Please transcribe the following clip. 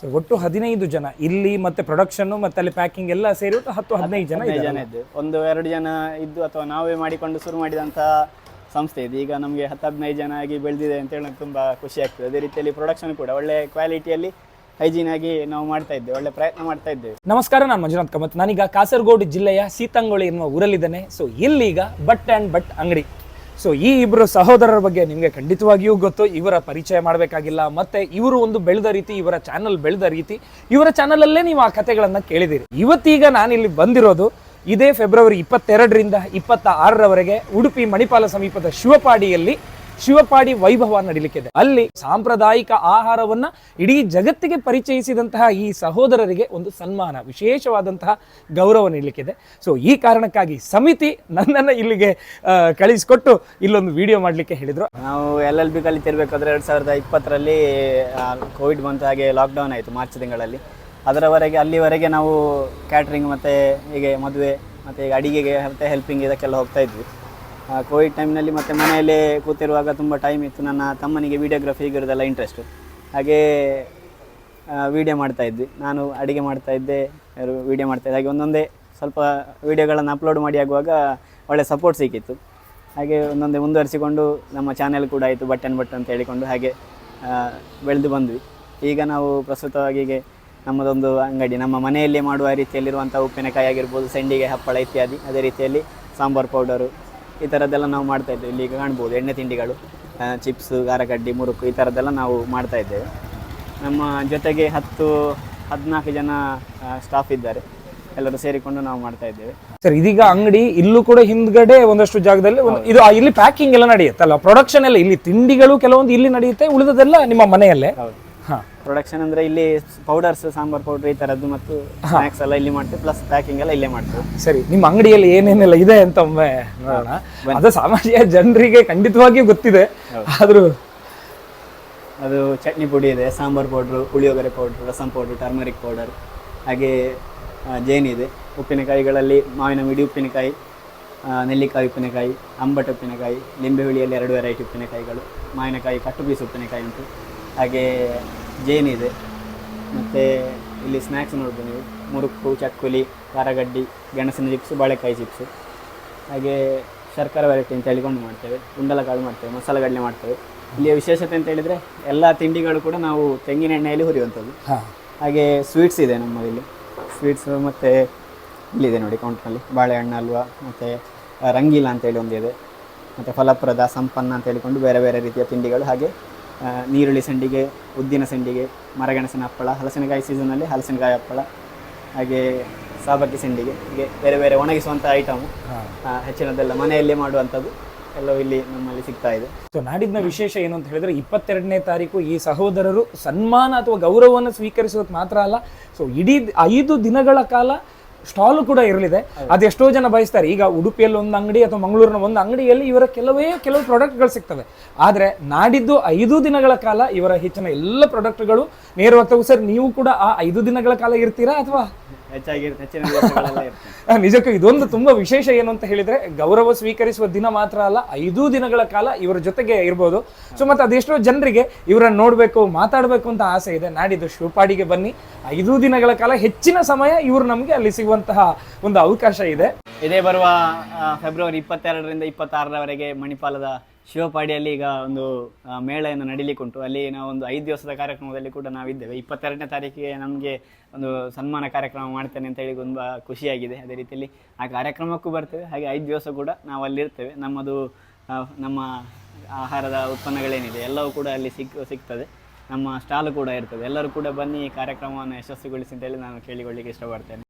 So ಒಟ್ಟು ಹದಿನೈದು ಜನ. ಇಲ್ಲಿ ಮತ್ತೆ ಪ್ರೊಡಕ್ಷನ್ ಮತ್ತೆ ಅಲ್ಲಿ ಪ್ಯಾಕಿಂಗ್ ಎಲ್ಲ ಸೇರಿ ಒಟ್ಟು ಹತ್ತು ಹದಿನೈದು ಜನ ಹದಿನೈದು ಇದ್ದಾರೆ ಜನ ಇದ್ದು ಒಂದು ಎರಡು ಜನ ಇದ್ದು ಅಥವಾ ನಾವೇ ಮಾಡಿಕೊಂಡು ಶುರು ಮಾಡಿದಂತಹ ಸಂಸ್ಥೆ ಇದೆ. ಈಗ ನಮಗೆ ಹತ್ತು ಹದಿನೈದು ಜನ ಆಗಿ ಬೆಳೆದಿದೆ ಅಂತ ಹೇಳಿ ತುಂಬ ಖುಷಿ ಆಗ್ತದೆ. ಅದೇ ರೀತಿಯಲ್ಲಿ ಪ್ರೊಡಕ್ಷನ್ ಕೂಡ ಒಳ್ಳೆ ಕ್ವಾಲಿಟಿಯಲ್ಲಿ ಹೈಜೀನ್ ಆಗಿ ನಾವು ಮಾಡ್ತಾ ಇದ್ದೇವೆ. ಒಳ್ಳೆ ಪ್ರಯತ್ನ ಮಾಡ್ತಾ ಇದ್ದೇವೆ. ನಮಸ್ಕಾರ ನಾನು ಮಂಜುನಾಥ್ ಕಮತ್. ನಾನೀಗ ಕಾಸರಗೋಡು ಜಿಲ್ಲೆಯ ಸೀತಂಗೊಳಿ ಎನ್ನುವ ಊರಲ್ಲಿದ್ದೇನೆ. ಸೊ ಈಗ ಬಟ್ ಆ್ಯಂಡ್ ಬಟ್ ಅಂಗಡಿ. ಸೊ ಈ ಇಬ್ಬರು ಸಹೋದರರ ಬಗ್ಗೆ ನಿಮಗೆ ಖಂಡಿತವಾಗಿಯೂ ಗೊತ್ತು. ಇವರ ಪರಿಚಯ ಮಾಡಬೇಕಾಗಿಲ್ಲ. ಮತ್ತೆ ಇವರು ಒಂದು ಬೆಳೆದ ರೀತಿ, ಇವರ ಚಾನಲ್ ಬೆಳೆದ ರೀತಿ, ಇವರ ಚಾನಲಲ್ಲೇ ನೀವು ಆ ಕಥೆಗಳನ್ನು ಕೇಳಿದಿರಿ. ಇವತ್ತೀಗ ನಾನಿಲ್ಲಿ ಬಂದಿರೋದು ಇದೇ ಫೆಬ್ರವರಿ ಇಪ್ಪತ್ತೆರಡರಿಂದ ಇಪ್ಪತ್ತ ಆರರವರೆಗೆ ಉಡುಪಿ ಮಣಿಪಾಲ ಸಮೀಪದ ಶಿವಪಾಡಿಯಲ್ಲಿ ಶಿವಪಾಡಿ ವೈಭವ ನಡೀಲಿಕ್ಕಿದೆ. ಅಲ್ಲಿ ಸಾಂಪ್ರದಾಯಿಕ ಆಹಾರವನ್ನ ಇಡೀ ಜಗತ್ತಿಗೆ ಪರಿಚಯಿಸಿದಂತಹ ಈ ಸಹೋದರರಿಗೆ ಒಂದು ಸನ್ಮಾನ, ವಿಶೇಷವಾದಂತಹ ಗೌರವ ನೀಡಲಿಕ್ಕಿದೆ. ಸೊ ಈ ಕಾರಣಕ್ಕಾಗಿ ಸಮಿತಿ ನನ್ನನ್ನು ಇಲ್ಲಿಗೆ ಕಳಿಸಿಕೊಟ್ಟು ಇಲ್ಲೊಂದು ವಿಡಿಯೋ ಮಾಡಲಿಕ್ಕೆ ಹೇಳಿದರು. ನಾವು ಎಲ್ ಎಲ್ ಬಿ ಕಲಿತಿರ್ಬೇಕಾದ್ರೆ ಎರಡು ಸಾವಿರದ ಇಪ್ಪತ್ತರಲ್ಲಿ ಕೋವಿಡ್ ಬಂತ ಹಾಗೆ ಲಾಕ್ಡೌನ್ ಆಯಿತು ಮಾರ್ಚ್ ತಿಂಗಳಲ್ಲಿ. ಅದರವರೆಗೆ, ಅಲ್ಲಿವರೆಗೆ ನಾವು ಕ್ಯಾಟ್ರಿಂಗ್ ಮತ್ತು ಹೀಗೆ ಮದುವೆ, ಮತ್ತು ಈಗ ಅಡಿಗೆಗೆ ಮತ್ತು ಹೆಲ್ಪಿಂಗ್ ಇದಕ್ಕೆಲ್ಲ ಹೋಗ್ತಾ ಇದ್ವಿ. ಕೋವಿಡ್ ಟೈಮ್ನಲ್ಲಿ ಮತ್ತು ಮನೆಯಲ್ಲೇ ಕೂತಿರುವಾಗ ತುಂಬ ಟೈಮ್ ಇತ್ತು. ನನ್ನ ತಮ್ಮನಿಗೆ ವೀಡಿಯೋಗ್ರಫಿ ಹೀಗಿರೋದೆಲ್ಲ ಇಂಟ್ರೆಸ್ಟು ಹಾಗೇ ವೀಡಿಯೋ ಮಾಡ್ತಾಯಿದ್ವಿ ನಾನು ಅಡುಗೆ ಮಾಡ್ತಾಯಿದ್ದೆ ವೀಡಿಯೋ ಮಾಡ್ತಾಯಿದ್ದೆ ಹಾಗೆ ಒಂದೊಂದೇ ಸ್ವಲ್ಪ ವೀಡಿಯೋಗಳನ್ನು ಅಪ್ಲೋಡ್ ಮಾಡಿ ಆಗುವಾಗ ಒಳ್ಳೆ ಸಪೋರ್ಟ್ ಸಿಕ್ಕಿತ್ತು. ಹಾಗೆ ಒಂದೊಂದೇ ಮುಂದುವರಿಸಿಕೊಂಡು ನಮ್ಮ ಚಾನೆಲ್ ಕೂಡ ಆಯಿತು ಬಟನ್ ಬಟ್ ಅಂತ ಹೇಳಿಕೊಂಡು ಹಾಗೆ ಬೆಳೆದು ಬಂದ್ವಿ. ಈಗ ನಾವು ಪ್ರಸ್ತುತವಾಗಿ ಹೀಗೆ ನಮ್ಮದೊಂದು ಅಂಗಡಿ, ನಮ್ಮ ಮನೆಯಲ್ಲೇ ಮಾಡುವ ರೀತಿಯಲ್ಲಿರುವಂಥ ಉಪ್ಪಿನಕಾಯಿ ಆಗಿರ್ಬೋದು, ಸೆಂಡಿಗೆ, ಹಪ್ಪಳ ಇತ್ಯಾದಿ, ಅದೇ ರೀತಿಯಲ್ಲಿ ಸಾಂಬಾರು ಪೌಡರು ಈ ಥರದ್ದೆಲ್ಲ ನಾವು ಮಾಡ್ತಾ ಇದ್ದೇವೆ. ಇಲ್ಲಿ ಈಗ ಕಾಣ್ಬೋದು ಎಣ್ಣೆ ತಿಂಡಿಗಳು ಚಿಪ್ಸ್ ಗಾರಗಡ್ಡಿ ಮುರುಕು ಈ ಥರದ್ದೆಲ್ಲ ನಾವು ಮಾಡ್ತಾ ಇದ್ದೇವೆ. ನಮ್ಮ ಜೊತೆಗೆ ಹತ್ತು ಹದಿನಾಲ್ಕು ಜನ ಸ್ಟಾಫ್ ಇದ್ದಾರೆ. ಎಲ್ಲರೂ ಸೇರಿಕೊಂಡು ನಾವು ಮಾಡ್ತಾ ಇದ್ದೇವೆ. ಸರ್ ಇದೀಗ ಅಂಗಡಿ ಇಲ್ಲೂ ಕೂಡ ಹಿಂದ್ಗಡೆ ಒಂದಷ್ಟು ಜಾಗದಲ್ಲಿ ಇದು ಇಲ್ಲಿ ಪ್ಯಾಕಿಂಗ್ ಎಲ್ಲ ನಡೆಯುತ್ತಲ್ಲ? ಪ್ರೊಡಕ್ಷನ್ ಎಲ್ಲ ಇಲ್ಲಿ ತಿಂಡಿಗಳು ಕೆಲವೊಂದು ಇಲ್ಲಿ ನಡೆಯುತ್ತೆ ಉಳಿದದೆಲ್ಲ ನಿಮ್ಮ ಮನೆಯಲ್ಲೇ? ಹೌದು. ಪ್ರೊಡಕ್ಷನ್ ಅಂದ್ರೆ ಇಲ್ಲಿ ಪೌಡರ್ಸ್ ಸಾಂಬಾರ್ ಪೌಡರ್ ಈ ಥರದ್ದು ಮತ್ತು ಸ್ನಾಕ್ಸ್ ಎಲ್ಲ ಇಲ್ಲಿ ಮಾಡ್ತೀವಿ ಪ್ಲಸ್ ಪ್ಯಾಕಿಂಗ್ ಎಲ್ಲ ಇಲ್ಲೇ ಮಾಡ್ತೀವಿ. ಸರಿ ನಿಮ್ಮ ಅಂಗಡಿಯಲ್ಲಿ ಏನೇನೆಲ್ಲ ಇದೆ ಅಂತ ಒಮ್ಮೆ ನೋಡೋಣ. ಅದು ಸಾಮಾನ್ಯ ಜನರಿಗೆ ಖಂಡಿತವಾಗಿಯೂ ಗೊತ್ತಿದೆ. ಆದ್ರೂ ಅದು ಚಟ್ನಿ ಪುಡಿ ಇದೆ sambar powder puliyogare powder rasam powder turmeric powder ಹಾಗೆ ಜೇನಿದೆ ಜೇನ್ ಇದೆ. ಉಪ್ಪಿನಕಾಯಿಗಳಲ್ಲಿ ಮಾವಿನ ಮಿಡಿ ಉಪ್ಪಿನಕಾಯಿ ನೆಲ್ಲಿಕಾಯಿ ಉಪ್ಪಿನಕಾಯಿ ಅಂಬಟ ಉಪ್ಪಿನಕಾಯಿ ಲಿಂಬೆ ಹುಳಿಯಲ್ಲಿ ಎರಡು ವೆರೈಟಿ ಉಪ್ಪಿನಕಾಯಿಗಳು ಮಾವಿನಕಾಯಿ ಕಟ್ಟು ಪೀಸ್ ಉಪ್ಪಿನಕಾಯಿ ಉಂಟು. ಹಾಗೆ ಜೇನ್ ಇದೆ. ಮತ್ತು ಇಲ್ಲಿ ಸ್ನ್ಯಾಕ್ಸ್ ನೋಡ್ಬೋದು ನೀವು. ಮುರುಕು ಚಕ್ಕುಲಿ ಖಾರಗಡ್ಡಿ ಗೆಣಸಿನ ಚಿಪ್ಸು ಬಾಳೆಕಾಯಿ ಚಿಪ್ಸು ಹಾಗೆ ಶರ್ಕರ ವೆರೈಟಿ ಅಂತ ಹೇಳಿಕೊಂಡು ಮಾಡ್ತೇವೆ. ಉಂಡಲಕಾಳು ಮಾಡ್ತೇವೆ ಮಸಾಲೆ ಗಡ್ಲೆ ಮಾಡ್ತೇವೆ. ಇಲ್ಲಿಯ ವಿಶೇಷತೆ ಅಂತ ಹೇಳಿದರೆ ಎಲ್ಲ ತಿಂಡಿಗಳು ಕೂಡ ನಾವು ತೆಂಗಿನ ಎಣ್ಣೆಯಲ್ಲಿ ಹುರಿಯುವಂಥದ್ದು. ಹಾಗೆ ಸ್ವೀಟ್ಸ್ ಇದೆ ನಮ್ಮಲ್ಲಿ ಸ್ವೀಟ್ಸ್ ಮತ್ತು ಇಲ್ಲಿದೆ ನೋಡಿ ಕೌಂಟ್ರಲ್ಲಿ ಬಾಳೆಹಣ್ಣು ಅಲ್ವಾ ಮತ್ತು ರಂಗೀಲ ಅಂತೇಳಿ ಒಂದಿದೆ. ಮತ್ತು ಫಲಪ್ರದ ಸಂಪನ್ನ ಅಂತ ಹೇಳಿಕೊಂಡು ಬೇರೆ ಬೇರೆ ರೀತಿಯ ತಿಂಡಿಗಳು. ಹಾಗೆ ನೀರುಳ್ಳಿ ಸಂಡಿಗೆ ಉದ್ದಿನ ಸಂಡಿಗೆ ಮರಗೆಣಸಿನ ಹಪ್ಪಳ ಹಲಸಿನಕಾಯಿ ಸೀಸನಲ್ಲಿ ಹಲಸಿನಕಾಯಿ ಹಪ್ಪಳ ಹಾಗೆ ಸಾಬಕ್ಕಿ ಸಂಡಿಗೆ ಹೀಗೆ ಬೇರೆ ಬೇರೆ ಒಣಗಿಸುವಂಥ ಐಟಮು ಹೆಚ್ಚಿನದೆಲ್ಲ ಮನೆಯಲ್ಲೇ ಮಾಡುವಂಥದ್ದು ಎಲ್ಲವೂ ಇಲ್ಲಿ ನಮ್ಮಲ್ಲಿ ಸಿಗ್ತಾ ಇದೆ. ಸೊ ನಾಡಿದ್ದ ವಿಶೇಷ ಏನು ಅಂತ ಹೇಳಿದ್ರೆ ಇಪ್ಪತ್ತೆರಡನೇ ತಾರೀಕು ಈ ಸಹೋದರರು ಸನ್ಮಾನ ಅಥವಾ ಗೌರವವನ್ನು ಸ್ವೀಕರಿಸೋದು ಮಾತ್ರ ಅಲ್ಲ. ಸೊ ಇಡೀ ಐದು ದಿನಗಳ ಕಾಲ ಸ್ಟಾಲ್ ಕೂಡ ಇರಲಿದೆ. ಅದೆಷ್ಟೋ ಜನ ಬಯಸ್ತಾರೆ. ಈಗ ಉಡುಪಿಯಲ್ಲಿ ಒಂದು ಅಂಗಡಿ ಅಥವಾ ಮಂಗಳೂರಿನ ಒಂದು ಅಂಗಡಿಯಲ್ಲಿ ಇವರ ಕೆಲವೇ ಕೆಲವು ಪ್ರಾಡಕ್ಟ್ಗಳು ಸಿಗ್ತವೆ. ಆದರೆ ನಾಡಿದ್ದು ಐದು ದಿನಗಳ ಕಾಲ ಇವರ ಹೆಚ್ಚಿನ ಎಲ್ಲ ಪ್ರಾಡಕ್ಟ್ಗಳು ನೇರವಾಗಿ ಸರ್, ನೀವು ಕೂಡ ಆ ಐದು ದಿನಗಳ ಕಾಲ ಇರ್ತೀರಾ ಅಥವಾ ನಿಜಕ್ಕೂ ಇದೊಂದು ತುಂಬಾ ವಿಶೇಷ ಏನು ಅಂತ ಹೇಳಿದ್ರೆ, ಗೌರವ ಸ್ವೀಕರಿಸುವ ದಿನ ಮಾತ್ರ ಅಲ್ಲ, ಐದು ದಿನಗಳ ಕಾಲ ಇವರ ಜೊತೆಗೆ ಇರ್ಬೋದು. ಸೊ ಮತ್ತೆ ಅದೆಷ್ಟೋ ಜನರಿಗೆ ಇವರನ್ನ ನೋಡ್ಬೇಕು, ಮಾತಾಡ್ಬೇಕು ಅಂತ ಆಸೆ ಇದೆ. ನಾಡಿದ್ದು ಶಿವಪಾಡಿಗೆ ಬನ್ನಿ. ಐದು ದಿನಗಳ ಕಾಲ ಹೆಚ್ಚಿನ ಸಮಯ ಇವರು ನಮಗೆ ಅಲ್ಲಿ ಸಿಗುವಂತಹ ಒಂದು ಅವಕಾಶ ಇದೆ. ಇದೇ ಬರುವ ಫೆಬ್ರವರಿ ಇಪ್ಪತ್ತೆರಡರಿಂದ ಇಪ್ಪತ್ತಾರರವರೆಗೆ ಮಣಿಪಾಲದ ಶಿವಪಾಡಿಯಲ್ಲಿ ಈಗ ಒಂದು ಮೇಳೆಯನ್ನು ನಡೀಲಿಕ್ಕೆ ಉಂಟು ಅಲ್ಲಿ ನಾವು ಒಂದು ಐದು ದಿವಸದ ಕಾರ್ಯಕ್ರಮದಲ್ಲಿ ಕೂಡ ನಾವಿದ್ದೇವೆ. ಇಪ್ಪತ್ತೆರಡನೇ ತಾರೀಕಿಗೆ ನಮಗೆ ಒಂದು ಸನ್ಮಾನ ಕಾರ್ಯಕ್ರಮ ಮಾಡ್ತೇನೆ ಅಂತ ಹೇಳಿ ತುಂಬ ಖುಷಿಯಾಗಿದೆ. ಅದೇ ರೀತಿಯಲ್ಲಿ ಆ ಕಾರ್ಯಕ್ರಮಕ್ಕೂ ಬರ್ತೇವೆ. ಹಾಗೆ ಐದು ದಿವಸ ಕೂಡ ನಾವು ಅಲ್ಲಿರ್ತೇವೆ ನಮ್ಮದು ನಮ್ಮ ಆಹಾರದ ಉತ್ಪನ್ನಗಳೇನಿದೆ, ಎಲ್ಲವೂ ಕೂಡ ಅಲ್ಲಿ ಸಿಕ್, ಸಿಗ್ತದೆ. ನಮ್ಮ ಸ್ಟಾಲ್ ಕೂಡ ಇರ್ತದೆ. ಎಲ್ಲರೂ ಕೂಡ ಬನ್ನಿ ಈ ಕಾರ್ಯಕ್ರಮವನ್ನು ಯಶಸ್ವಿಗೊಳಿಸಿ ಅಂತೇಳಿ ನಾನು ಕೇಳಿಕೊಳ್ಳಿಕ್ಕೆ ಇಷ್ಟಪಡ್ತೇನೆ.